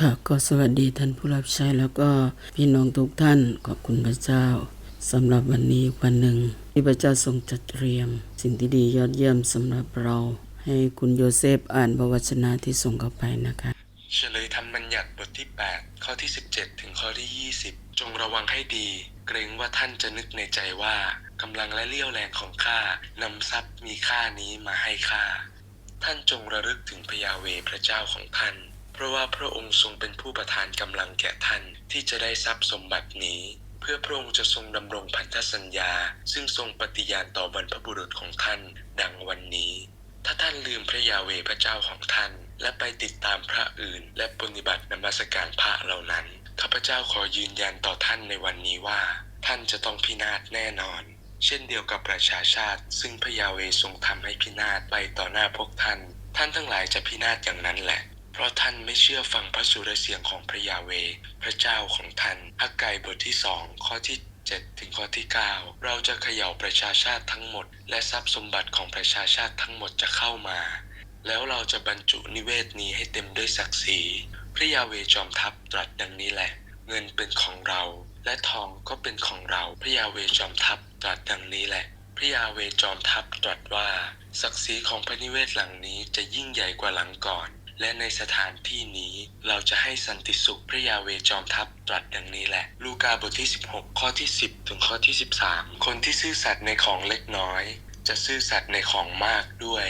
ค่ะก็สวัสดีท่านผู้รับใช้แล้วก็พี่น้องทุกท่านขอบคุณพระเจ้าสำหรับวันนี้วันหนึ่งที่พระเจ้าทรงจัดเตรียม สิ่งที่ดียอดเยี่ยมสำหรับเรา ให้คุณโยเซฟอ่านพระวจนะที่ส่งเข้าไปนะคะเฉลยธรรมบัญญัติบทที่ 8 ข้อที่ 17 ถึงข้อที่ 20 จงระวังให้ดี เกรงว่าท่านจะนึกในใจว่ากำลังและเลี้ยวแรงของข้านำทรัพย์มีค่านี้มาให้ข้าท่านจงระลึกถึงพยาเวพระเจ้าของท่าน เพราะว่าพระองค์ทรงเป็นผู้ประทานกำลังแก่ท่านที่จะได้ทรัพย์สมบัตินี้ เพื่อพระองค์จะทรงดำรงพันธสัญญา ซึ่งทรงปฏิญาณต่อบรรพบุรุษของท่าน ดังวันนี้ ถ้าท่านลืมพระยาเวพระเจ้าของท่าน และไปติดตามพระอื่น และปฏิบัตินมัสการพระเหล่านั้นข้าพเจ้าขอยืนยันต่อท่านในวันนี้ว่า ท่านจะต้องพินาศแน่นอน เช่นเดียวกับประชาชาติ ซึ่งพระยาเวทรงทำให้พินาศไปต่อหน้าพวกท่าน ท่านทั้งหลายจะพินาศอย่างนั้นแหละ เพราะท่านไม่เชื่อฟังพระสุรเสียงของพระยาเว พระเจ้าของท่านฮักไกบทที่สองข้อที่7ถึงข้อที่ 9 เราจะเขย่าประชาชาติทั้งหมด และทรัพย์สมบัติของประชาชาติทั้งหมดจะเข้ามา แล้วเราจะบรรจุนิเวศนี้ให้เต็มด้วยศักดิ์ศรี พระยาเวจอมทัพตรัสดังนี้แหละ เงินเป็นของเรา และทองก็เป็นของเรา พระยาเวจอมทัพตรัสดังนี้แหละ พระยาเวจอมทัพตรัสว่า ศักดิ์ศรีของพระนิเวศหลังนี้จะยิ่งใหญ่กว่าหลังก่อน และในสถานที่นี้เราจะให้สันติสุขพระยาเวจอมทัพตรัสดังนี้แหละ ลูกาบทที่ 16 ข้อที่ 10 ถึงข้อที่ 13 คนที่ซื่อสัตย์ในของเล็กน้อย จะซื่อสัตย์ในของมากด้วย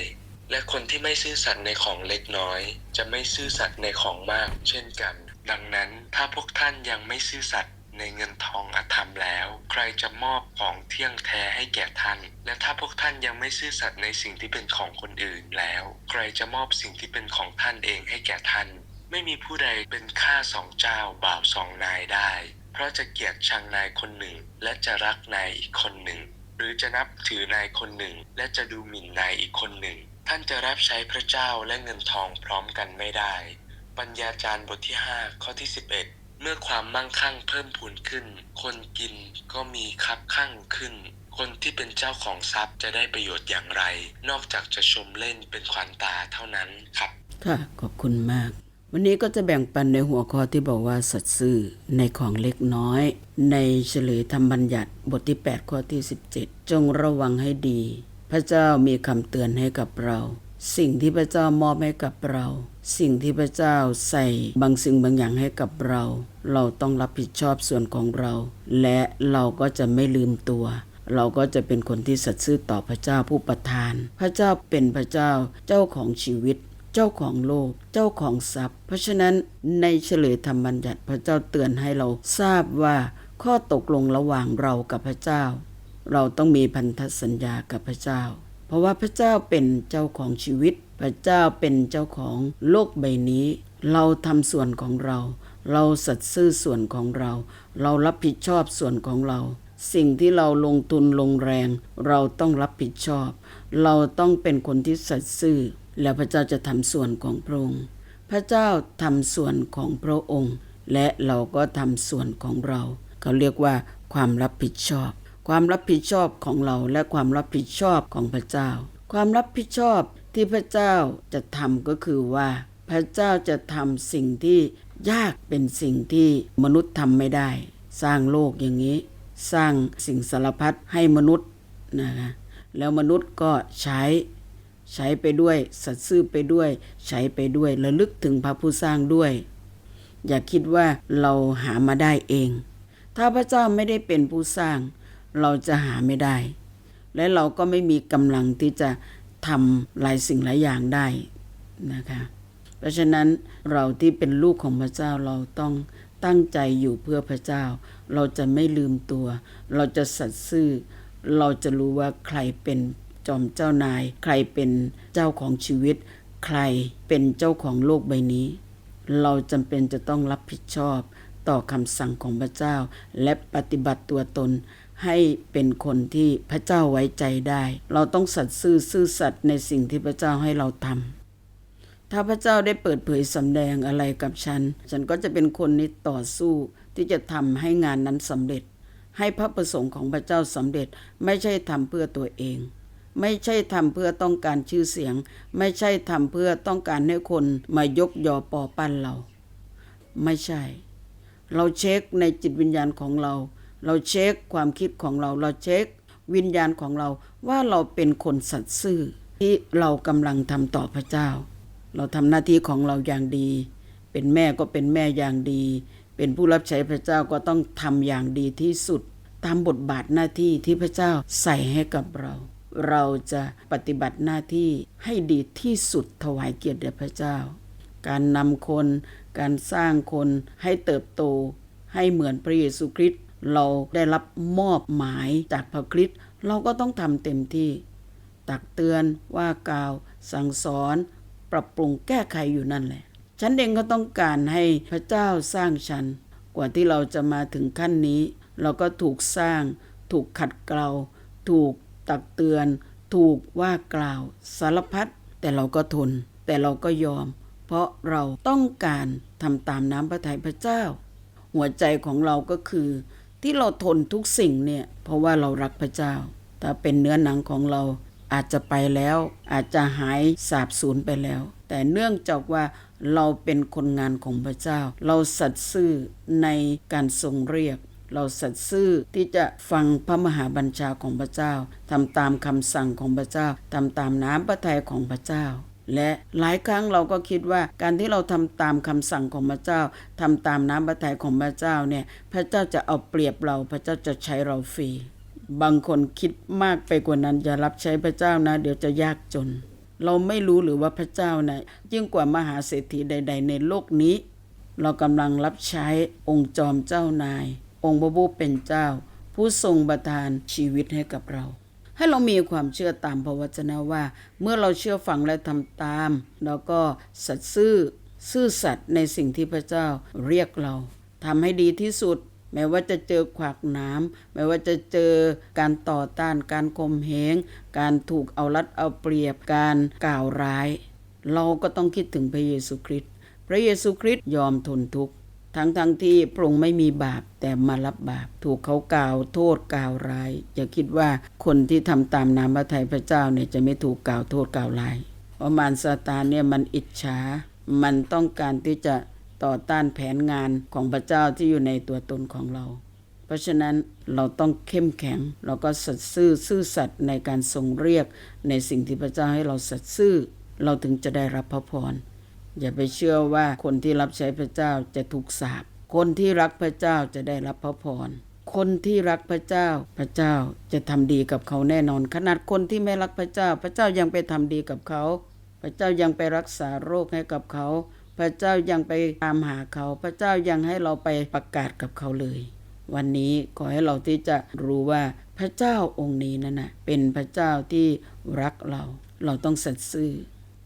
และคนที่ไม่ซื่อสัตย์ในของเล็กน้อย จะไม่ซื่อสัตย์ในของมาก เช่นกัน ดังนั้นถ้าพวกท่านยังไม่ซื่อสัตย์ ในเงินทองอธรรมแล้ว ใครจะมอบของเที่ยงแท้ให้แก่ท่าน และถ้าพวกท่านยังไม่ซื่อสัตย์ในสิ่งที่เป็นของคนอื่นแล้ว ใครจะมอบสิ่งที่เป็นของท่านเองให้แก่ท่าน ไม่มีผู้ใดเป็นข้าสองเจ้าบ่าวสองนายได้ เพราะจะเกลียดชังนายคนหนึ่ง และจะรักนายอีกคนหนึ่ง หรือจะนับถือนายคนหนึ่ง และจะดูหมิ่นนายอีกคนหนึ่ง ท่านจะรับใช้พระเจ้าและเงินทองพร้อมกันไม่ได้ ปัญญาจารย์บทที่ 5 ข้อที่ 11 เมื่อความมั่งคั่งเพิ่มพูนขึ้น คนกินก็มีคับคั่งขึ้น คนที่เป็นเจ้าของทรัพย์จะได้ประโยชน์อย่างไร นอกจากจะชมเล่นเป็นขวัญตาเท่านั้นครับ ค่ะ ขอบคุณมาก วันนี้ก็จะแบ่งปันในหัวข้อที่บอกว่าสัตย์ซื่อในของเล็กน้อย ในเฉลยธรรมบัญญัติบทที่ 8 ข้อที่ 17 จงระวังให้ดี พระเจ้ามีคำเตือนให้กับเรา สิ่งที่พระเจ้ามอบให้กับเรา สิ่งที่พระเจ้าใส่บางสิ่งบางอย่างให้กับเรา เราต้องรับผิดชอบส่วนของเรา และเราก็จะไม่ลืมตัว เราก็จะเป็นคนที่สัตย์ซื่อต่อพระเจ้าผู้ประทาน พระเจ้าเป็นพระเจ้าเจ้าของชีวิต เจ้าของโลก เจ้าของทรัพย์ เพราะฉะนั้นในเฉลยธรรมบัญญัติพระเจ้าเตือนให้เราทราบว่าข้อตกลงระหว่างเรากับพระเจ้า เราต้องมีพันธสัญญากับพระเจ้า เพราะว่าพระเจ้าเป็นเจ้าของชีวิต พระเจ้าเป็นเจ้าของโลกใบนี้ เราทำส่วนของเรา เราสัตย์ซื่อส่วนของเรา เรารับผิดชอบส่วนของเรา สิ่งที่เราลงทุนลงแรง เราต้องรับผิดชอบ เราต้องเป็นคนที่สัตย์ซื่อ แล้วพระเจ้าจะทำส่วนของพระองค์ พระเจ้าทำส่วนของพระองค์ และเราก็ทำส่วนของเรา เขาเรียกว่าความรับผิดชอบ ความรับผิดชอบของเราและความรับผิดชอบของพระเจ้า ความรับผิดชอบที่พระเจ้าจะทำก็คือว่า พระเจ้าจะทำสิ่งที่ยากเป็นสิ่งที่มนุษย์ทำไม่ได้ สร้างโลกอย่างนี้ สร้างสิ่งสารพัดให้มนุษย์นะคะแล้วมนุษย์ก็ใช้ใช้ไปด้วย สัตย์ซื่อไปด้วย ใช้ไปด้วยระลึกถึงพระผู้สร้างด้วย อย่าคิดว่าเราหามาได้เอง ถ้าพระเจ้าไม่ได้เป็นผู้สร้าง เราจะหาไม่ได้ และเราก็ไม่มีกำลังที่จะทำหลายสิ่งหลายอย่างได้นะคะ เพราะฉะนั้นเราที่เป็นลูกของพระเจ้าเราต้องตั้งใจอยู่เพื่อพระเจ้า เราจะไม่ลืมตัว เราจะสัตย์ซื่อ เราจะรู้ว่าใครเป็นจอมเจ้านาย ใครเป็นเจ้าของชีวิต ใครเป็นเจ้าของโลกใบนี้ เราจำเป็นจะต้องรับผิดชอบต่อคำสั่งของพระเจ้า และปฏิบัติตัวตน ให้เป็นคนที่พระเจ้าไว้ใจได้ เราต้องสัตย์ซื่อซื่อสัตย์ในสิ่งที่พระเจ้าให้เราทำถ้าพระเจ้าได้เปิดเผยสำแดงอะไรกับฉัน ฉันก็จะเป็นคนนี้ต่อสู้ที่จะทำให้งานนั้นสำเร็จ ให้พระประสงค์ของพระเจ้าสำเร็จไม่ใช่ทำเพื่อตัวเอง ไม่ใช่ทำเพื่อต้องการชื่อเสียง ไม่ใช่ทำเพื่อต้องการให้คนมายกยอปอปั้นเรา ไม่ใช่ เราเช็คในจิตวิญญาณของเรา เราเช็คความคิดของเรา เราเช็ควิญญาณของเราว่าเราเป็นคนสัตย์ซื่อ ที่เรากำลังทำต่อพระเจ้า เราทำหน้าที่ของเราอย่างดี เป็นแม่ก็เป็นแม่อย่างดี เป็นผู้รับใช้พระเจ้าก็ต้องทำอย่างดีที่สุด ตามบทบาทหน้าที่ที่พระเจ้าใส่ให้กับเรา เราจะปฏิบัติหน้าที่ให้ดีที่สุดถวายเกียรติแด่พระเจ้า การนำคน การสร้างคนให้เติบโตให้เหมือนพระเยซูคริสต์ เราได้รับมอบหมายจากพระคริสต์เราก็ต้องทำเต็มที่ ตักเตือนว่ากล่าว สั่งสอน ปรับปรุงแก้ไขอยู่นั่นแหละ ฉันเองก็ต้องการให้พระเจ้าสร้างฉัน กว่าที่เราจะมาถึงขั้นนี้ เราก็ถูกสร้าง ถูกขัดเกลา ถูกตักเตือน ถูกว่ากล่าวสารพัดแต่เราก็ทน แต่เราก็ยอม เพราะเราต้องการทำตามน้ำพระทัยพระเจ้า หัวใจของเราก็คือ ที่เราทนทุกสิ่งเนี่ย เพราะว่าเรารักพระเจ้า ถ้าเป็นเนื้อหนังของเราอาจจะไปแล้ว อาจจะหายสาบสูญไปแล้ว แต่เนื่องจากว่าเราเป็นคนงานของพระเจ้า เราสัตย์ซื่อในการทรงเรียก เราสัตย์ซื่อที่จะฟังพระมหาบัญชาของพระเจ้าทำตามคำสั่งของพระเจ้าทำตามน้ำพระทัยของพระเจ้า และหลายครั้งเราก็คิดว่าการที่เราทำตามคำสั่งของพระเจ้าทำตามน้ำพระทัยของพระเจ้าเนี่ยพระเจ้าจะเอาเปรียบเราพระเจ้าจะใช้เราฟรีบางคนคิดมากไปกว่านั้นอย่ารับใช้พระเจ้านะ เดี๋ยวจะยากจน เราไม่รู้หรือว่าพระเจ้านะยิ่งกว่ามหาเศรษฐีใด ๆ ในโลกนี้ เรากำลังรับใช้องค์จอมเจ้านาย องค์พระผู้เป็นเจ้า ผู้ทรงประทานชีวิตให้กับเรา ให้เรามีความเชื่อตามพระวจนะว่า เมื่อเราเชื่อฟังและทำตาม แล้วก็สัตย์ซื่อซื่อสัตย์ในสิ่งที่พระเจ้าเรียกเราทำให้ดีที่สุด แม้ว่าจะเจอขวากหน้ำแม้ว่าจะเจอการต่อต้านการข่มเหงการถูกเอารัดเอาเปรียบการกล่าวร้าย เราก็ต้องคิดถึงพระเยซูคริสต์พระเยซูคริสต์ยอมทนทุกข์ ทั้งทั้งที่พระองค์ไม่มีบาปแต่มารับบาป ถูกเขากล่าวโทษกล่าวร้าย อย่าคิดว่าคนที่ทำตามน้ำพระทัยพระเจ้าเนี่ยจะไม่ถูกกล่าวโทษกล่าวร้ายเพราะมารซาตานเนี่ยมันอิจฉา มันต้องการที่จะต่อต้านแผนงานของพระเจ้าที่อยู่ในตัวตนของเรา เพราะฉะนั้นเราต้องเข้มแข็งเราก็สัตย์ซื่อซื่อสัตย์ในการทรงเรียกในสิ่งที่พระเจ้าให้เราสัตย์ซื่อ เราถึงจะได้รับพระพร อย่าไปเชื่อว่าคนที่รับใช้พระเจ้าจะถูกสาปคนที่รักพระเจ้าจะได้รับพระพรคนที่รักพระเจ้า พระเจ้าจะทำดีกับเขาแน่นอน ขนาดคนที่ไม่รักพระเจ้า พระเจ้ายังไปทำดีกับเขา พระเจ้ายังไปรักษาโรคให้กับเขา พระเจ้ายังไปตามหาเขา พระเจ้ายังให้เราไปประกาศกับเขาเลย วันนี้ขอให้เราที่จะรู้ว่าพระเจ้าองค์นี้นั่นนะเป็นพระเจ้าที่รักเรา เราต้องสัตย์ซื่อ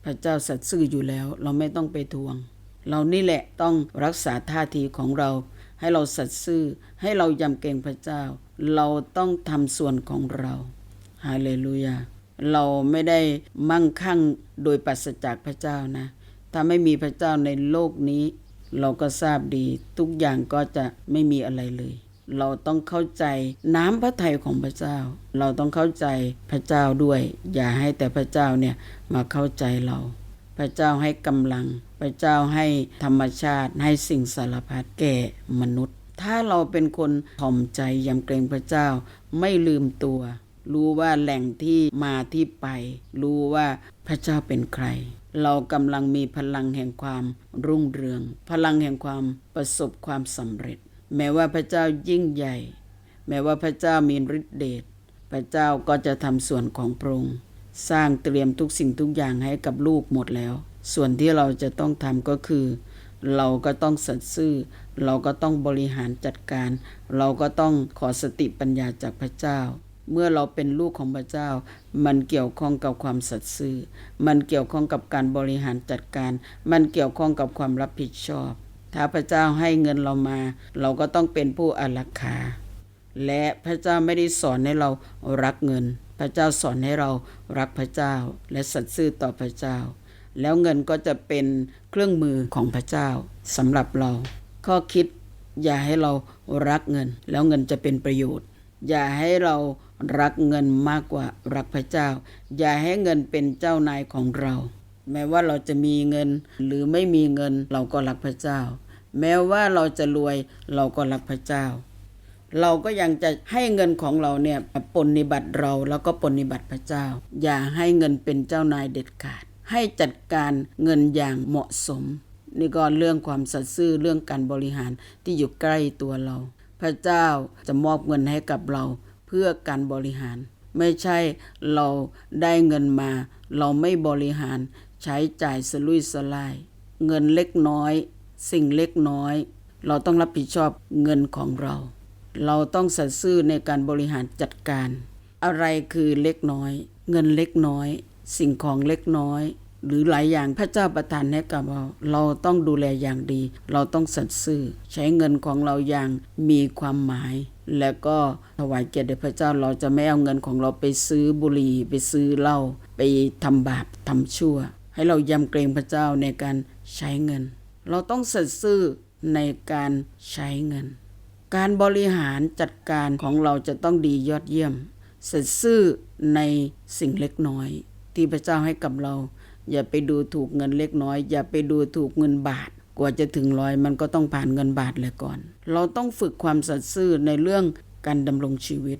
ระเจ้าสัตย์ซื่ออยู่แล้ว เราไม่ต้องไปทวง เรานี่แหละต้องรักษาท่าทีของเรา ให้เราสัตย์ซื่อ ให้เรายำเกรงพระเจ้า เราต้องทำส่วนของเราฮาเลลูยาเราไม่ได้มั่งคั่งโดยปราศจากพระเจ้านะ ถ้าไม่มีพระเจ้าในโลกนี้ เราก็ทราบดีทุกอย่างก็จะไม่มีอะไรเลย เราต้องเข้าใจน้ำพระทัยของพระเจ้า เราต้องเข้าใจพระเจ้าด้วย อย่าให้แต่พระเจ้าเนี่ยมาเข้าใจเรา พระเจ้าให้กำลัง พระเจ้าให้ธรรมชาติให้สิ่งสารพัดแก่มนุษย์ ถ้าเราเป็นคนถ่อมใจยำเกรงพระเจ้าไม่ลืมตัว รู้ว่าแหล่งที่มาที่ไป รู้ว่าพระเจ้าเป็นใครเรากำลังมีพลังแห่งความรุ่งเรือง พลังแห่งความประสบความสำเร็จ แม้ว่าพระเจ้ายิ่งใหญ่ แม้ว่าพระเจ้ามีฤทธิเดชพระเจ้าก็จะทำส่วนของพระองค์สร้างเตรียมทุกสิ่งทุกอย่างให้กับลูกหมดแล้ว ส่วนที่เราจะต้องทำก็คือ เราก็ต้องสัตย์ซื่อ เราก็ต้องบริหารจัดการ เราก็ต้องขอสติปัญญาจากพระเจ้า เมื่อเราเป็นลูกของพระเจ้า มันเกี่ยวข้องกับความสัตย์ซื่อ มันเกี่ยวข้องกับการบริหารจัดการ มันเกี่ยวข้องกับความรับผิดชอบ ถ้าพระเจ้าให้เงินเรามา เราก็ต้องเป็นผู้อารักขา และพระเจ้าไม่ได้สอนให้เรารักเงิน พระเจ้าสอนให้เรารักพระเจ้า และสัตย์ซื่อต่อพระเจ้า แล้วเงินก็จะเป็นเครื่องมือของพระเจ้าสำหรับเรา ข้อคิดอย่าให้เรารักเงิน แล้วเงินจะเป็นประโยชน์ อย่าให้เรารักเงินมากกว่ารักพระเจ้า อย่าให้เงินเป็นเจ้านายของเรา แม้ว่าเราจะมีเงินหรือไม่มีเงินเราก็รักพระเจ้า แม้ว่าเราจะรวยเราก็รักพระเจ้า เราก็ยังจะให้เงินของเราเนี่ยปนนิบัติเราแล้วก็ปนิบัติพระเจ้า อย่าให้เงินเป็นเจ้านายเด็ดขาด ให้จัดการเงินอย่างเหมาะสม นี่ก็เรื่องความสัตย์ซื่อเรื่องการบริหารที่อยู่ใกล้ตัวเรา พระเจ้าจะมอบเงินให้กับเราเพื่อการบริหาร ไม่ใช่เราได้เงินมา เราไม่บริหาร ใช้จ่ายสลุยสลาย เงินเล็กน้อย สิ่งเล็กน้อย เราต้องรับผิดชอบเงินของเรา เราต้องสัตย์ซื่อในการบริหารจัดการ อะไรคือเล็กน้อย เงินเล็กน้อย สิ่งของเล็กน้อย หรือหลายอย่างพระเจ้าประทานให้กับเรา เราต้องดูแลอย่างดี เราต้องสัตย์ซื่อ ใช้เงินของเราอย่างมีความหมายและก็ถวายเกียรติพระเจ้าเราจะไม่เอาเงินของเราไปซื้อบุหรี่ไปซื้อเหล้าไปทำบาปทำชั่ว ให้เรายำเกรงพระเจ้าในการใช้เงิน เราต้องสัตย์ซื่อในการใช้เงิน การบริหารจัดการของเราจะต้องดียอดเยี่ยมเสร็จซื่อในสิ่งเล็กน้อย ที่พระเจ้าให้กับเรา อย่าไปดูถูกเงินเล็กน้อย อย่าไปดูถูกเงินบาท กว่าจะถึงร้อยมันก็ต้องผ่านเงินบาทเลยก่อน เราต้องฝึกความสัตย์ซื่อในเรื่องการดำรงชีวิต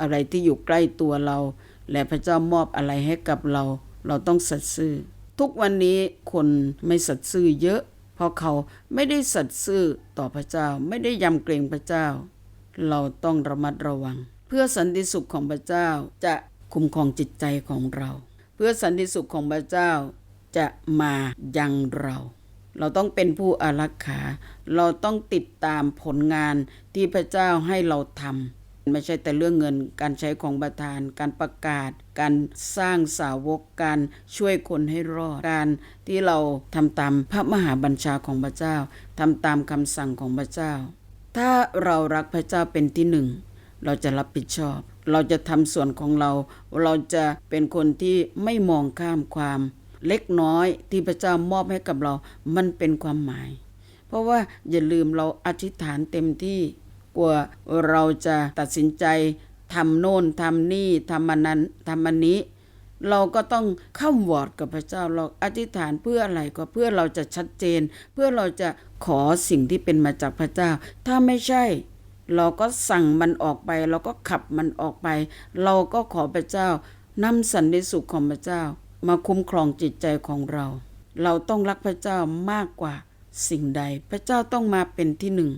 อะไรที่อยู่ใกล้ตัวเรา และพระเจ้ามอบอะไรให้กับเรา เราต้องสัตย์ซื่อ ทุกวันนี้คนไม่สัตย์ซื่อเยอะ เพราะเขาไม่ได้สัตย์ซื่อต่อพระเจ้าไม่ได้ยำเกรงพระเจ้า เราต้องระมัดระวัง เพื่อสันติสุขของพระเจ้าจะคุ้มครองจิตใจของเรา เพื่อสันติสุขของพระเจ้าจะมายังเรา เราต้องเป็นผู้อารักขา เราต้องติดตามผลงานที่พระเจ้าให้เราทำ ไม่ใช่แต่เรื่องเงิน การใช้ของประทาน การประกาศ การสร้างสาวกการช่วยคนให้รอดการที่เราทำตามพระมหาบัญชาของพระเจ้าทำตามคำสั่งของพระเจ้า ถ้าเรารักพระเจ้าเป็นที่หนึ่งเราจะรับผิดชอบ เราจะทำส่วนของเรา เราจะเป็นคนที่ไม่มองข้ามความ เล็กน้อยที่พระเจ้ามอบให้กับเรา มันเป็นความหมาย เพราะว่าอย่าลืมเราอธิษฐานเต็มที่ กว่าเราจะตัดสินใจทำโน่นทำนี่ทำมันนั้นทำมันนี้ เราก็ต้องเข้าวอร์ดกับพระเจ้าเราอธิษฐานเพื่ออะไรก็เพื่อเราจะชัดเจน เพื่อเราจะขอสิ่งที่เป็นมาจากพระเจ้า ถ้าไม่ใช่ เราก็สั่งมันออกไป เราก็ขับมันออกไป เราก็ขอพระเจ้านำสันติสุขของพระเจ้า มาคุ้มครองจิตใจของเรา เราต้องรักพระเจ้ามากกว่าสิ่งใด พระเจ้าต้องมาเป็นที่หนึ่ง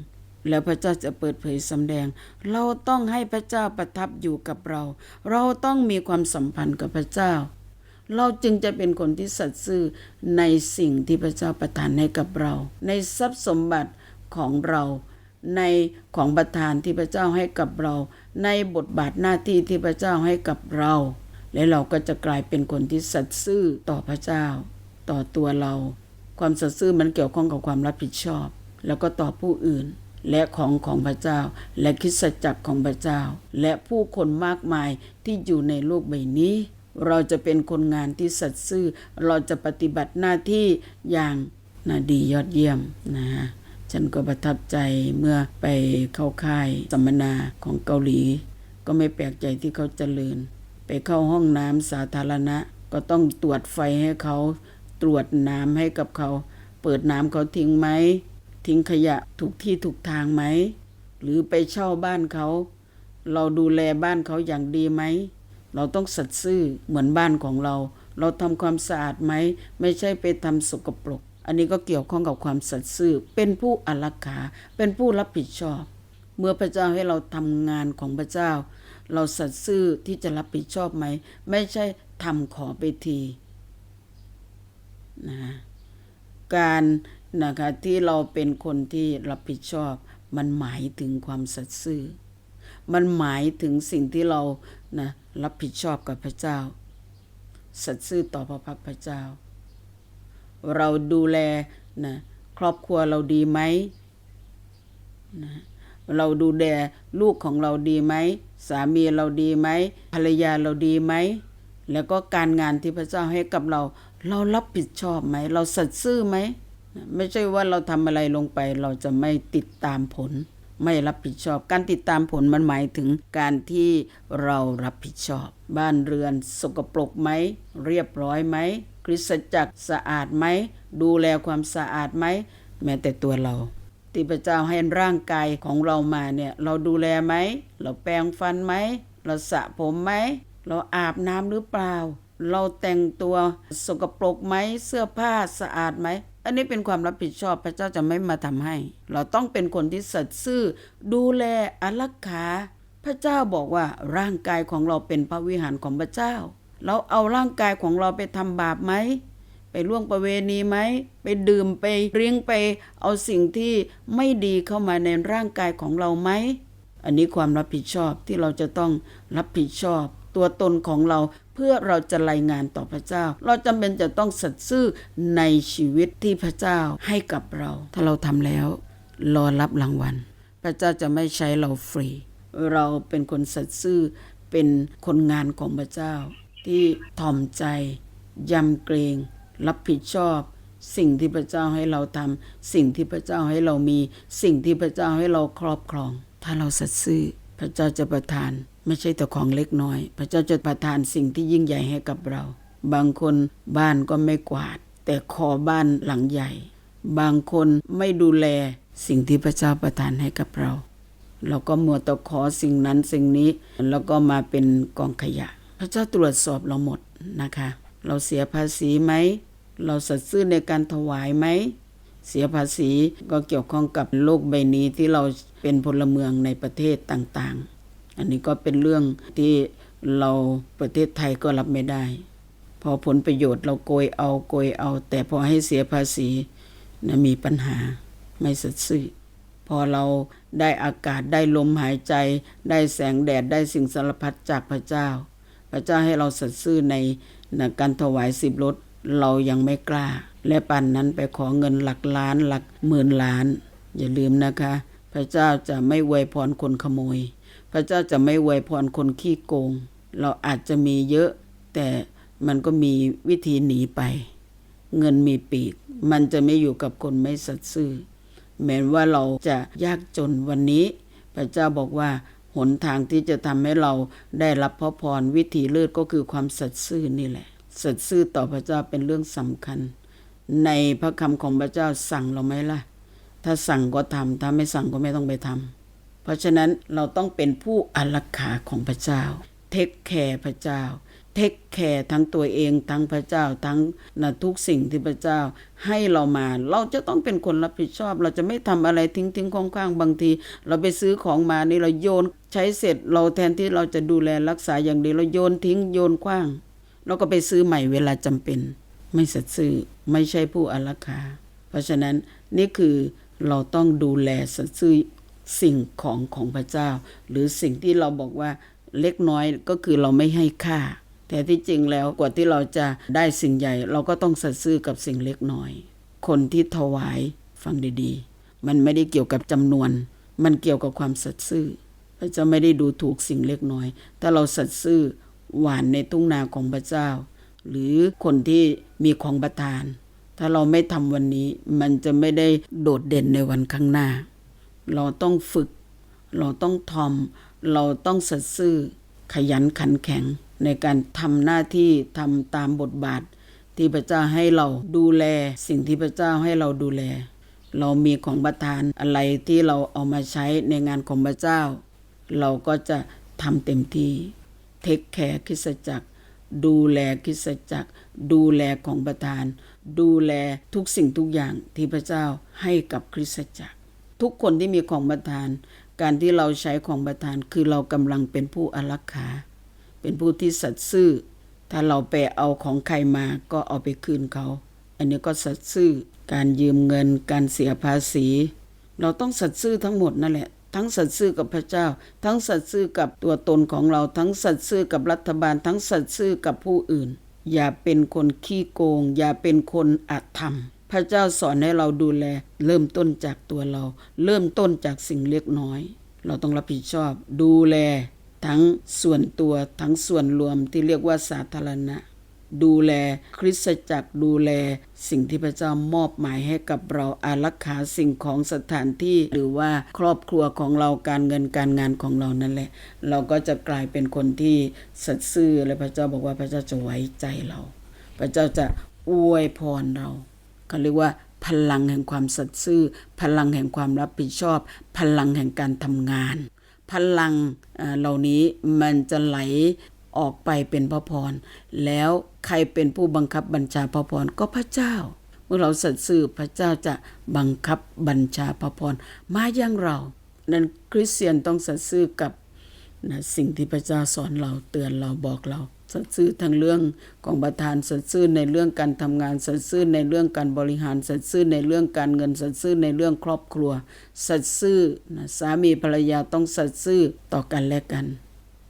แล้วพระเจ้าจะเปิดเผยสำแดง เราต้องให้พระเจ้าประทับอยู่กับเรา เราต้องมีความสัมพันธ์กับพระเจ้า เราจึงจะเป็นคนที่สัตย์ซื่อในสิ่งที่พระเจ้าประทานให้กับเรา ในทรัพย์สมบัติของเราในของประทานที่พระเจ้าให้กับเรา ในบทบาทหน้าที่ที่พระเจ้าให้กับเรา และเราก็จะกลายเป็นคนที่สัตย์ซื่อต่อพระเจ้า ต่อตัวเรา ความสัตย์ซื่อมันเกี่ยวข้องกับความรับผิดชอบ แล้วก็ต่อผู้อื่น และของของพระเจ้า และคริสตจักรของพระเจ้า และผู้คนมากมายที่อยู่ในโลกใบนี้ เราจะเป็นคนงานที่สัตย์ซื่อ เราจะปฏิบัติหน้าที่อย่างนาดียอดเยี่ยมนะฮะฉันก็ประทับใจเมื่อไปเข้าค่ายสัมมนาของเกาหลี ก็ไม่แปลกใจที่เขาเจริญ ไปเข้าห้องน้ำสาธารณะ ก็ต้องตรวจไฟให้เขา ตรวจน้ำให้กับเขา เปิดน้ำเขาทิ้งไหม ทิ้งขยะถูกที่ถูกทางไหม หรือไปเช่าบ้านเขา เราดูแลบ้านเขาอย่างดีไหม เราต้องสัตย์ซื่อเหมือนบ้านของเรา เราทำความสะอาดไหม ไม่ใช่ไปทำสกปรก อันนี้ก็เกี่ยวข้องกับความสัตย์ซื่อ เป็นผู้อารักขา เป็นผู้รับผิดชอบ เมื่อพระเจ้าให้เราทำงานของพระเจ้า เราสัตย์ซื่อที่จะรับผิดชอบไหม ไม่ใช่ทำขอไปทีนะการ นะคะที่เราเป็นคนที่รับผิดชอบ มันหมายถึงความสัตย์ซื่อ มันหมายถึงสิ่งที่เรานะรับผิดชอบกับพระเจ้า สัตย์ซื่อต่อพระพักตร์พระเจ้า เราดูแลนะครอบครัวเราดีไหมนะเราดูแลลูกของเราดีไหมสามีเราดีไหมภรรยาเราดีไหมแล้วก็การงานที่พระเจ้าให้กับเรา เรารับผิดชอบไหม เราสัตย์ซื่อไหม ไม่ใช่ว่าเราทำอะไรลงไป เราจะไม่ติดตามผล ไม่รับผิดชอบ การติดตามผลมันหมายถึงการที่เรารับผิดชอบ บ้านเรือนสกปรกไหม เรียบร้อยไหมคริสตจักรสะอาดไหม ดูแลความสะอาดไหม แม้แต่ตัวเราที่พระเจ้าให้ร่างกายของเรามาเนี่ย เราดูแลไหม เราแปรงฟันไหม เราสระผมไหม เราอาบน้ำหรือเปล่า เราแต่งตัวสกปรกไหม เสื้อผ้าสะอาดไหม อันนี้เป็นความรับผิดชอบพระเจ้าจะไม่มาทำให้ เราต้องเป็นคนที่สัตย์ซื่อ ดูแลอารักขาพระเจ้าบอกว่าร่างกายของเราเป็นพระวิหารของพระเจ้า เราเอาร่างกายของเราไปทำบาปไหม ไปล่วงประเวณีไหม ไปดื่มไปเลี้ยงไป เอาสิ่งที่ไม่ดีเข้ามาในร่างกายของเราไหม อันนี้ความรับผิดชอบที่เราจะต้องรับผิดชอบ ตัวตนของเรา เพื่อเราจะรายงานต่อพระเจ้า เราจำเป็นจะต้องสัตย์ซื่อในชีวิตที่พระเจ้าให้กับเรา ถ้าเราทำแล้ว รอรับรางวัล พระเจ้าจะไม่ใช้เราฟรี เราเป็นคนสัตย์ซื่อเป็นคนงานของพระเจ้า ที่ถ่อมใจยำเกรงรับผิดชอบ สิ่งที่พระเจ้าให้เราทำสิ่งที่พระเจ้าให้เรามี สิ่งที่พระเจ้าให้เราครอบครอง ถ้าเราสัตย์ซื่อ ระเจ้าจะประทาน ไม่ใช่แต่ของเล็กน้อย พระเจ้าจะประทานสิ่งที่ยิ่งใหญ่ให้กับเรา บางคนบ้านก็ไม่กวาด แต่ขอบ้านหลังใหญ่ บางคนไม่ดูแลสิ่งที่พระเจ้าประทานให้กับเรา เราก็มัวแต่ขอสิ่งนั้นสิ่งนี้แล้วก็มาเป็นกองขยะ พระเจ้าตรวจสอบเราหมดนะคะ เราเสียภาษีไหม เราสัตย์ซื่อในการถวายไหม เสียภาษีก็เกี่ยวข้องกับโลกใบนี้ที่เราเป็นพลเมืองในประเทศต่างๆ อันนี้ก็เป็นเรื่องที่เราประเทศไทยก็รับไม่ได้ พอผลประโยชน์เราโกยเอาโกยเอา แต่พอให้เสียภาษีนะมีปัญหาไม่สัตย์ซื่อพอเราได้อากาศได้ลมหายใจ ได้แสงแดดได้สิ่งสารพัดจากพระเจ้า พระเจ้าให้เราสัตย์ซื่อในในการถวายสิบรถ เรายังไม่กล้า และปันนั้นไปขอเงินหลักล้านหลักหมื่นล้าน อย่าลืมนะคะ พระเจ้าจะไม่อวพรคนขโมย พระเจ้าจะไม่อวพรคนขี้โกง เราอาจจะมีเยอะ แต่มันก็มีวิธีหนีไป เงินมีปีก มันจะไม่อยู่กับคนไม่สัตย์ซื่อแม้ว่าเราจะยากจนวันนี้ พระเจ้าบอกว่าหนทางที่จะทำให้เราได้รับพระพรวิธีเลิศก็คือความสัตย์ซื่อนี่แหละ สัตย์ซื่อต่อพระเจ้าเป็นเรื่องสำคัญ ในพระคำของพระเจ้าสั่งเราไหมล่ะ ถ้าสั่งก็ทำถ้าไม่สั่งก็ไม่ต้องไปทำเพราะฉะนั้นเราต้องเป็นผู้อารักขาของพระเจ้า เทคแคร์พระเจ้า เทคแคร์ทั้งตัวเองทั้งพระเจ้าทั้งนะทุกสิ่งที่พระเจ้าให้เรามา เราจะต้องเป็นคนรับผิดชอบ เราจะไม่ทำอะไรทิ้งทิ้งคว้างๆบางที เราไปซื้อของมานี่เราโยนใช้เสร็จเราแทนที่เราจะดูแลรักษาอย่างดีเราโยนทิ้งโยนคว้าง เราก็ไปซื้อใหม่เวลาจำเป็น ไม่สัตย์ซื่อไม่ใช่ผู้อารักขาเพราะฉะนั้นนี่คือเราต้องดูแลสัตย์ซื่อสิ่งของของพระเจ้า หรือสิ่งที่เราบอกว่าเล็กน้อยก็คือเราไม่ให้ค่า แต่ที่จริงแล้วกว่าที่เราจะได้สิ่งใหญ่ เราก็ต้องสัตย์ซื่อกับสิ่งเล็กน้อย คนที่ถวายฟังดีๆ มันไม่ได้เกี่ยวกับจำนวน มันเกี่ยวกับความสัตย์ซื่อพระเจ้าไม่ได้ดูถูกสิ่งเล็กน้อยถ้าเราสัตย์ซื่อ หวานในทุ่งนาของพระเจ้า หรือคนที่มีของประทาน ถ้าเราไม่ทำวันนี้มันจะไม่ได้โดดเด่นในวันข้างหน้า เราต้องฝึก เราต้องทอม เราต้องสัตย์ซื่อขยันขันแข็งในการทำหน้าที่ทำตามบทบาท ที่พระเจ้าให้เราดูแล สิ่งที่พระเจ้าให้เราดูแล เรามีของประทานอะไรที่เราเอามาใช้ในงานของพระเจ้า เราก็จะทำเต็มที่ เทคแคร์คริสตจักร ดูแลคริสตจักร ดูแลของประทาน ดูแลทุกสิ่งทุกอย่างที่พระเจ้าให้กับคริสตจักร ทุกคนที่มีของประทาน การที่เราใช้ของประทานคือเรากำลังเป็นผู้อารักขา เป็นผู้ที่สัตย์ซื่อ ถ้าเราไปเอาของใครมาก็เอาไปคืนเขา อันนี้ก็สัตย์ซื่อ การยืมเงิน การเสียภาษี เราต้องสัตย์ซื่อทั้งหมดนั่นแหละ ทั้งสัตย์ซื่อกับพระเจ้า ทั้งสัตย์ซื่อกับตัวตนของเรา ทั้งสัตย์ซื่อกับรัฐบาล ทั้งสัตย์ซื่อกับผู้อื่น อย่าเป็นคนขี้โกง อย่าเป็นคนอาธรรม พระเจ้าสอนให้เราดูแล เริ่มต้นจากตัวเรา เริ่มต้นจากสิ่งเล็กน้อย เราต้องรับผิดชอบ ดูแล ทั้งส่วนตัวทั้งส่วนรวมที่เรียกว่าสาธารณะ ดูแลคริสตจักรดูแล สิ่งที่พระเจ้ามอบหมายให้กับเราอารักขาสิ่งของสถานที่ หรือว่าครอบครัวของเราการเงินการงานของเรานั่นแหละ เราก็จะกลายเป็นคนที่สัตย์ซื่อและพระเจ้าบอกว่าพระเจ้าจะไว้ใจเรา พระเจ้าจะอวยพรเราเขาเรียกว่าพลังแห่งความสัตย์ซื่อ พลังแห่งความรับผิดชอบ พลังแห่งการทำงาน พลังเอ่อเหล่านี้มันจะไหล ออกไปเป็นพระพร แล้วใครเป็นผู้บังคับบัญชาพระพรก็พระเจ้า เมื่อเราสัตย์ซื่อพระเจ้าจะบังคับบัญชาพระพรมายังเรา นั้นคริสเตียนต้องสัตย์ซื่อกับนะสิ่งที่พระเจ้าสอนเราเตือนเราบอกเราสัตย์ซื่อทั้งเรื่องของประธานสัตย์ซื่อในเรื่องการทำงานสัตย์ซื่อในเรื่องการบริหารสัตย์ซื่อในเรื่องการเงินสัตย์ซื่อในเรื่องครอบครัวสัตย์ซื่อนะสามีภรรยาต้องสัตย์ซื่อต่อกันและกัน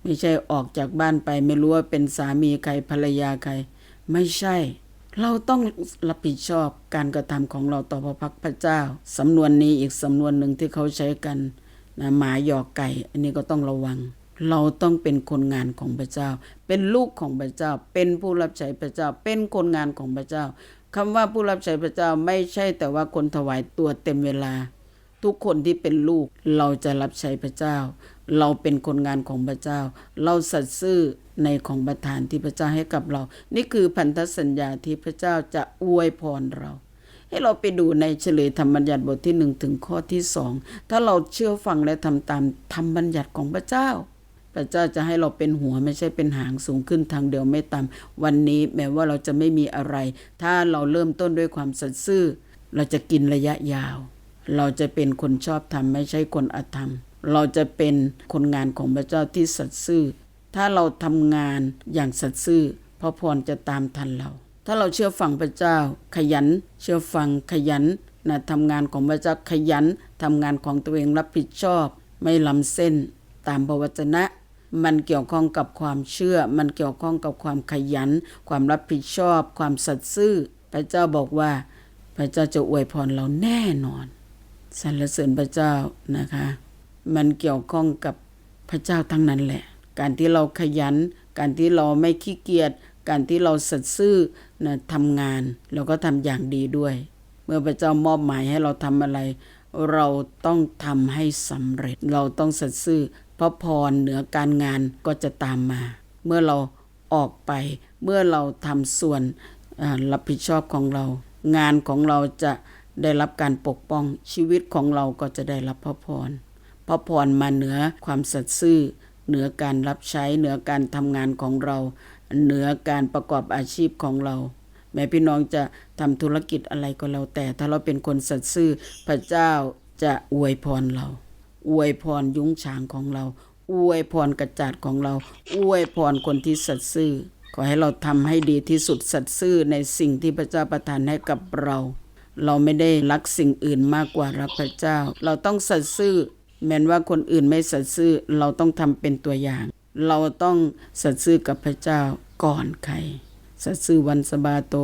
ไม่ใช่ออกจากบ้านไปไม่รู้ว่าเป็นสามีใครภรรยาใคร ไม่ใช่ เราต้องรับผิดชอบการกระทำของเราต่อพระพักพระเจ้าสำนวนนี้อีกสำนวนหนึ่งที่เขาใช้กันนะหมาหยอกไก่ อันนี้ก็ต้องระวัง เราต้องเป็นคนงานของพระเจ้า เป็นลูกของพระเจ้า เป็นผู้รับใช้พระเจ้า เป็นคนงานของพระเจ้าคำว่าผู้รับใช้พระเจ้าไม่ใช่แต่ว่าคนถวายตัวเต็มเวลา ทุกคนที่เป็นลูกเราจะรับใช้พระเจ้าเราเป็นคนงานของพระเจ้า เราสัตย์ซื่อในของประทานที่พระเจ้าให้กับเรา นี่คือพันธสัญญาที่พระเจ้าจะอวยพรเรา ให้เราไปดูในเฉลยธรรมบัญญัติบทที่หนึ่งถึงข้อที่สองถ้าเราเชื่อฟังและทำตามธรรมบัญญัติของพระเจ้าพระเจ้าจะให้เราเป็นหัวไม่ใช่เป็นหางสูงขึ้นทางเดียวไม่ต่ำวันนี้แม้ว่าเราจะไม่มีอะไร ถ้าเราเริ่มต้นด้วยความสัตย์ซื่อ เราจะกินระยะยาว เราจะเป็นคนชอบธรรมไม่ใช่คนอธรรม เราจะเป็นคนงานของพระเจ้าที่สัตย์ซื่อ ถ้าเราทำงานอย่างสัตย์ซื่อพระพรจะตามทันเรา ถ้าเราเชื่อฟังพระเจ้า ขยัน เชื่อฟังขยันนะทำงานของพระเจ้าขยันทำงานของตัวเองรับผิดชอบ ไม่ล้ำเส้นตามพระวจนะ มันเกี่ยวข้องกับความเชื่อ มันเกี่ยวข้องกับความขยัน ความรับผิดชอบ ความสัตย์ซื่อ พระเจ้าบอกว่า พระเจ้าจะอวยพรเราแน่นอนสรรเสริญพระเจ้านะคะ มันเกี่ยวข้องกับพระเจ้าทั้งนั้นแหละ การที่เราขยัน การที่เราไม่ขี้เกียจ การที่เราสัตย์ซื่อนะทำงานเราก็ทำอย่างดีด้วย เมื่อพระเจ้ามอบหมายให้เราทำอะไร เราต้องทำให้สำเร็จ เราต้องสัตย์ซื่อพระพรเหนือการงานก็จะตามมา เมื่อเราออกไป เมื่อเราทำส่วนรับผิดชอบของเรา งานของเราจะได้รับการปกป้องชีวิตของเราก็จะได้รับพระพร พระพรมาเหนือความสัตย์ซื่อ เหนือการรับใช้ เหนือการทำงานของเรา เหนือการประกอบอาชีพของเรา แม้พี่น้องจะทำธุรกิจอะไรก็แล้วแต่ ถ้าเราเป็นคนสัตย์ซื่อ พระเจ้าจะอวยพรเรา อวยพรยุ้งฉางของเรา อวยพรกระจาดของเรา อวยพรคนที่สัตย์ซื่อ ขอให้เราทำให้ดีที่สุดสัตย์ซื่อในสิ่งที่พระเจ้าประทานให้กับเราเราไม่ได้รักสิ่งอื่นมากกว่ารักพระเจ้า เราต้องสัตย์ซื่อ แม้นว่าคนอื่นไม่สัตย์ซื่อเราต้องทำเป็นตัวอย่าง เราต้องสัตย์ซื่อกับพระเจ้าก่อนใคร สัตย์ซื่อวันสบาโต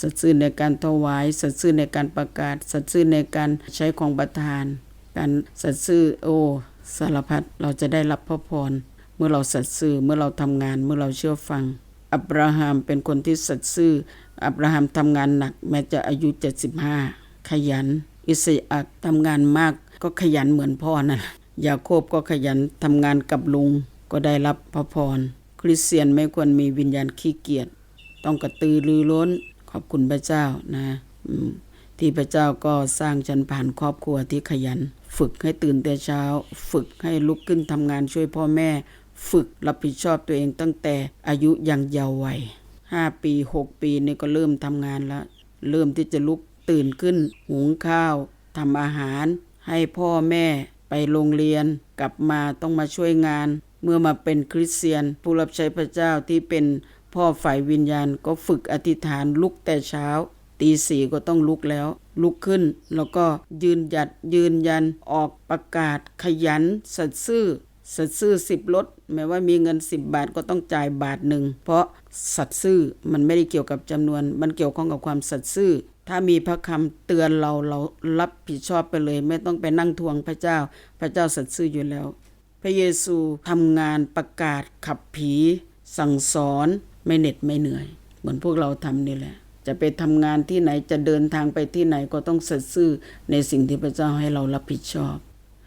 สัตย์ซื่อในการถวาย สัตย์ซื่อในการประกาศ สัตย์ซื่อในการใช้ของประทาน การสัตย์ซื่อโอสารพัดเราจะได้รับพระพร เมื่อเราสัตย์ซื่อเมื่อเราทำงานเมื่อเราเชื่อฟัง อับราฮัมเป็นคนที่สัตย์ซื่อ อับราฮัมทำงานหนัก แม้จะอายุ 75 ขยัน อิสอักทำงานมาก ก็ขยันเหมือนพ่อนั่ะยาโคบก็ขยันทำงานกับลุงก็ได้รับพระพร คริสเตียนไม่ควรมีวิญญาณขี้เกียจต้องกระตือรือร้นขอบคุณพระเจ้านะที่พระเจ้าก็สร้างฉันผ่านครอบครัวที่ขยัน ฝึกให้ตื่นแต่เช้า ฝึกให้ลุกขึ้นทำงานช่วยพ่อแม่ ฝึกรับผิดชอบตัวเองตั้งแต่อายุยังเยาว์วัยห้าปีหกปีนี่ก็เริ่มทำงานแล้ว เริ่มที่จะลุกตื่นขึ้น หุงข้าวทำอาหาร ให้พ่อแม่ไปโรงเรียนกลับมาต้องมาช่วยงาน เมื่อมาเป็นคริสเตียน ผู้รับใช้พระเจ้าที่เป็นพ่อฝ่ายวิญญาณก็ฝึกอธิษฐานลุกแต่เช้า ตีสี่ก็ต้องลุกแล้ว ลุกขึ้นแล้วก็ยืนหยัดยืนยันออกประกาศขยัน สัตย์ซื่อสัตย์ซื่อสิบลดแม้ว่ามีเงินสิบบาทก็ต้องจ่ายบาทหนึ่ง เพราะสัตย์ซื่อมันไม่ได้เกี่ยวกับจำนวน มันเกี่ยวข้องกับความสัตย์ซื่อ ถ้ามีพระคำเตือนเราเรารับผิดชอบไปเลย ไม่ต้องไปนั่งทวงพระเจ้า พระเจ้าสัตย์ซื่ออยู่แล้ว พระเยซูทำงานประกาศขับผี สั่งสอนไม่เหน็ดไม่เหนื่อย เหมือนพวกเราทำนี่แหละ จะไปทำงานที่ไหนจะเดินทางไปที่ไหนก็ต้องสัตย์ซื่อในสิ่งที่พระเจ้าให้เรารับผิดชอบ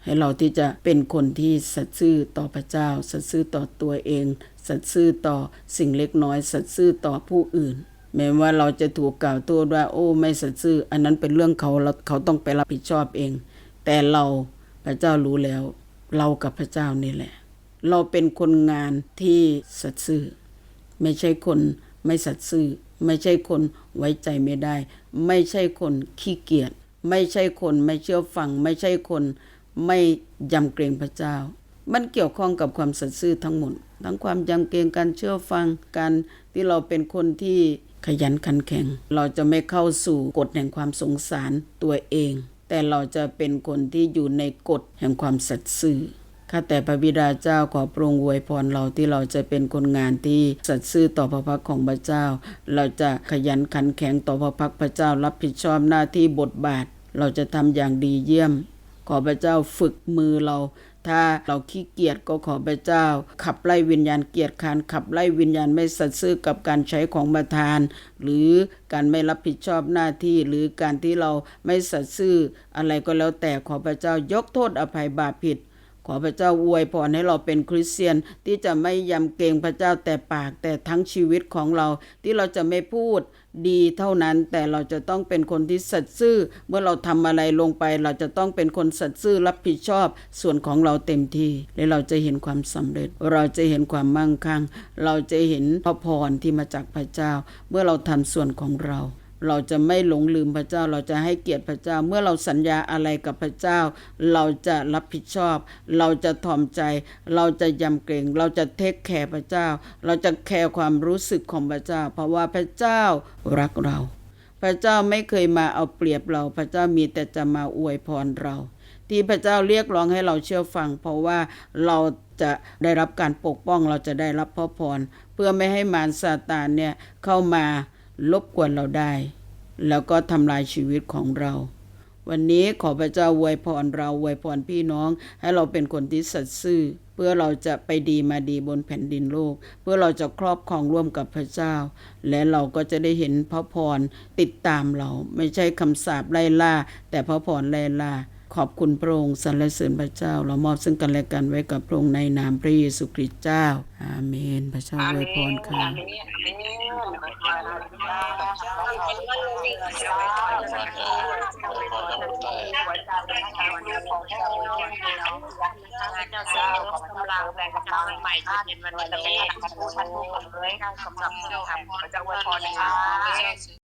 ให้เราที่จะเป็นคนที่สัตย์ซื่อต่อพระเจ้า สัตย์ซื่อต่อตัวเอง สัตย์ซื่อต่อสิ่งเล็กน้อย สัตย์ซื่อต่อผู้อื่น แม้ว่าเราจะถูกกล่าวโทษว่า โอ้ไม่สัตย์ซื่อ อันนั้นเป็นเรื่องเขาเราเขาต้องไปรับผิดชอบเอง แต่เราพระเจ้ารู้แล้ว เรากับพระเจ้านี่แหละ เราเป็นคนงานที่สัตย์ซื่อ ไม่ใช่คนไม่สัตย์ซื่อ ไม่ใช่คนไว้ใจไม่ได้ ไม่ใช่คนขี้เกียจไม่ใช่คนไม่เชื่อฟัง ไม่ใช่คนไม่ยำเกรงพระเจ้า มันเกี่ยวข้องกับความสัตย์ซื่อทั้งหมดทั้งความยำเกรงการเชื่อฟังการที่เราเป็นคนที่ ขยันขันแข็ง เราจะไม่เข้าสู่กฎแห่งความสงสารตัวเอง แต่เราจะเป็นคนที่อยู่ในกฎแห่งความสัตย์ซื่อข้าแต่พระบิดาเจ้าขอโปรงอวยพรเราที่เราจะเป็นคนงานที่สัตย์ซื่อต่อพระพักของพระเจ้า เราจะขยันขันแข็งต่อพระพักพระเจ้ารับผิดชอบหน้าที่บทบาท เราจะทำอย่างดีเยี่ยม ขอพระเจ้าฝึกมือเรา ถ้าเราขี้เกียจก็ขอพระเจ้า ขับไล่วิญญาณเกียจค้านขับไล่วิญญาณไม่สัตย์ซื่อกับการใช้ของประทาน หรือการไม่รับผิดชอบหน้าที่ หรือการที่เราไม่สัตย์ซื่ออะไรก็แล้วแต่ขอพระเจ้ายกโทษอภัยบาปผิดขอพระเจ้าอวยพรให้เราเป็นคริสเตียนที่จะไม่ยำเกรงพระเจ้าแต่ปากแต่ทั้งชีวิตของเราที่เราจะไม่พูด ดีเท่านั้นแต่เราจะต้องเป็นคนที่สัตย์ซื่อ เมื่อเราทำอะไรลงไป เราจะต้องเป็นคนสัตย์ซื่อรับผิดชอบ ส่วนของเราเต็มที่และเราจะเห็นความสำเร็จ เราจะเห็นความมั่งคั่ง เราจะเห็นพระพรที่มาจากพระเจ้า เมื่อเราทำส่วนของเรา เราจะไม่หลงลืมพระเจ้า เราจะให้เกียรติพระเจ้า เมื่อเราสัญญาอะไรกับพระเจ้า เราจะรับผิดชอบ เราจะถ่อมใจ เราจะยำเกรง เราจะเทคแคร์พระเจ้า เราจะแคร์ความรู้สึกของพระเจ้า เพราะว่าพระเจ้ารักเรา พระเจ้าไม่เคยมาเอาเปรียบเรา พระเจ้ามีแต่จะมาอวยพรเรา ที่พระเจ้าเรียกร้องให้เราเชื่อฟัง เพราะว่าเราจะได้รับการปกป้อง เราจะได้รับพระพร เพื่อไม่ให้มารซาตานเนี่ยเข้ามา รบกวนเราได้ แล้วก็ทำลายชีวิตของเรา วันนี้ขอพระเจ้าอวยพรเราอวยพรพี่น้อง ให้เราเป็นคนที่สัตย์ซื่อ เพื่อเราจะไปดีมาดีบนแผ่นดินโลก เพื่อเราจะครอบครองร่วมกับพระเจ้า และเราก็จะได้เห็นพระพรติดตามเรา ไม่ใช่คำสาปไล่ล่า แต่พระพรไล่ล่า ขอบคุณพระองค์สรรเสริญพระเจ้า เรามอบซึ่งกันและกันไว้กับพระองค์ในนามพระเยซูคริสต์เจ้า อาเมน พระเจ้าอวยพรค่ะเจ้าเจ้ากำลังแรงกำลังใหม่จนเย็นวันนี้ท่านผู้ชมเลยสำหรับเจ้าค่ะพระเจ้าอวยพรนะคะ